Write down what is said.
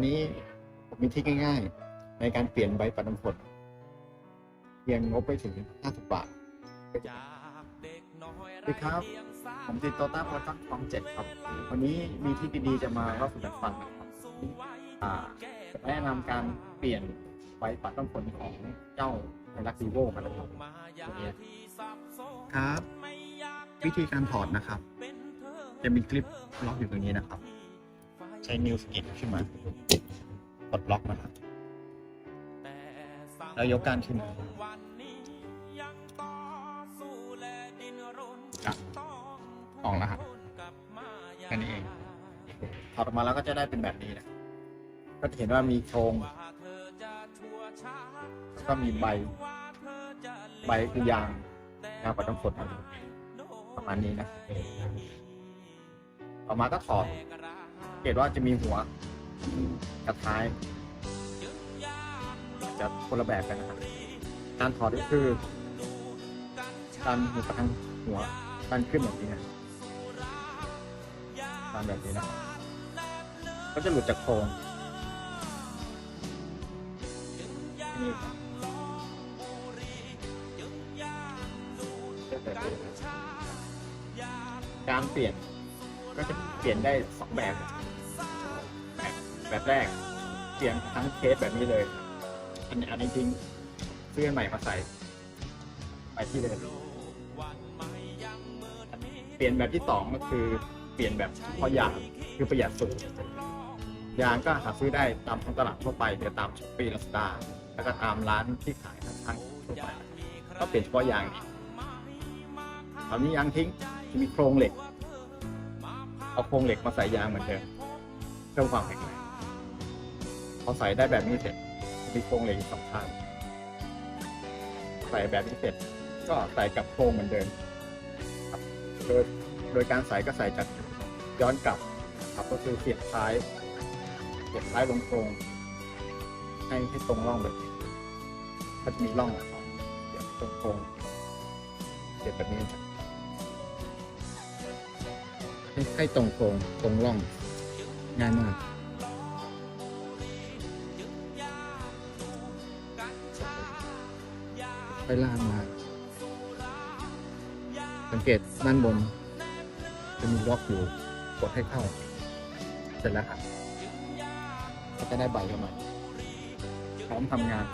นนี้ผมมีทริคง่าย ๆ ในการเปลี่ยนใบปัดน้ำฝนเพียงงบไปถึง 50 บาทสวัสดีครับ ผมติดโตต้าโปรดักต์ฟอร์มเจ็ดครับ วันนี้มีทริคดีๆจะมาเล่าสู่กันฟังนะครับอ่าจะแนะนำการเปลี่ยนใบปัดน้ำฝนของเจ้าไฮรักซีโวกันนะครับตัวนี้ครับ วิธีการถอดนะครับ จะมีคลิปล็อกอยู่ตรงนี้นะครับใช้นิ้วสกิดขึ้นมากดล็อกนะครับแล้วยกการขึ้นมาอะออกแล้วครับแค่นี้เองถอดออกมาแล้วก็จะได้เป็นแบบนี้นะ ก็จะเห็นว่ามีโครงแล้วก็มีใบ ใบคือยางยางปัดน้ำฝนนะครับประมาณนี้นะต่อมาก็ถอด เกตว่าจะมีหัวกับท้าย จะคนละแบบกันนะครับการถอดก็คือดันหัวทางหัวดันขึ้นแบบนี้นะดันแบบนี้นะก็จะหลุดจากโครงนี่การเปลี่ยน ก็จะเปลี่ยนได้สองแบบ แบบแบบแรก เปลี่ยนทั้งเคสแบบนี้เลย อันนี้อันนี้ทิ้งซื้อนใหม่มาใส่ไปที่เดิมเปลี่ยนแบบที่สองก็คือเปลี่ยนแบบพอยางคือประหยัดสูงยางก็หาซื้อได้ตามท้องตลาดทั่วไปหรือตามช้อปปี้ลาซาด้าแล้วก็ตามร้านที่ขายข้งทั่วไปก็เปลี่ยนเฉพาะยางนี้ตอนนี้ยางทิ้งจะมีโครงเหล็ก เอาโครงเหล็กมาใส่ยางเหมือนเดิมเพิ่มความแข็งแรงพอใส่ได้แบบนี้เสร็จมีโครงเหล็กอีกสองข้างใส่แบบนี้เสร็จก็ใส่กับโครงเหมือนเดิมครับโดยโดยการใส่ก็ใส่จากย้อนกลับครับก็คือเสียบท้ายเสียบท้ายลงโครงให้ให้ตรงร่องแบบนี้ก็จะมีร่องนะเสียบตรงโครงเสียบแบบนี้ ให้ตรงโครงตรงร่องง่ายมากไปล่างมา สังเกตด้านบน จะมีล็อกอยู่กดให้เข้า เสร็จแล้วครับก็จะได้ใบเข้ามาพร้อมทำงาน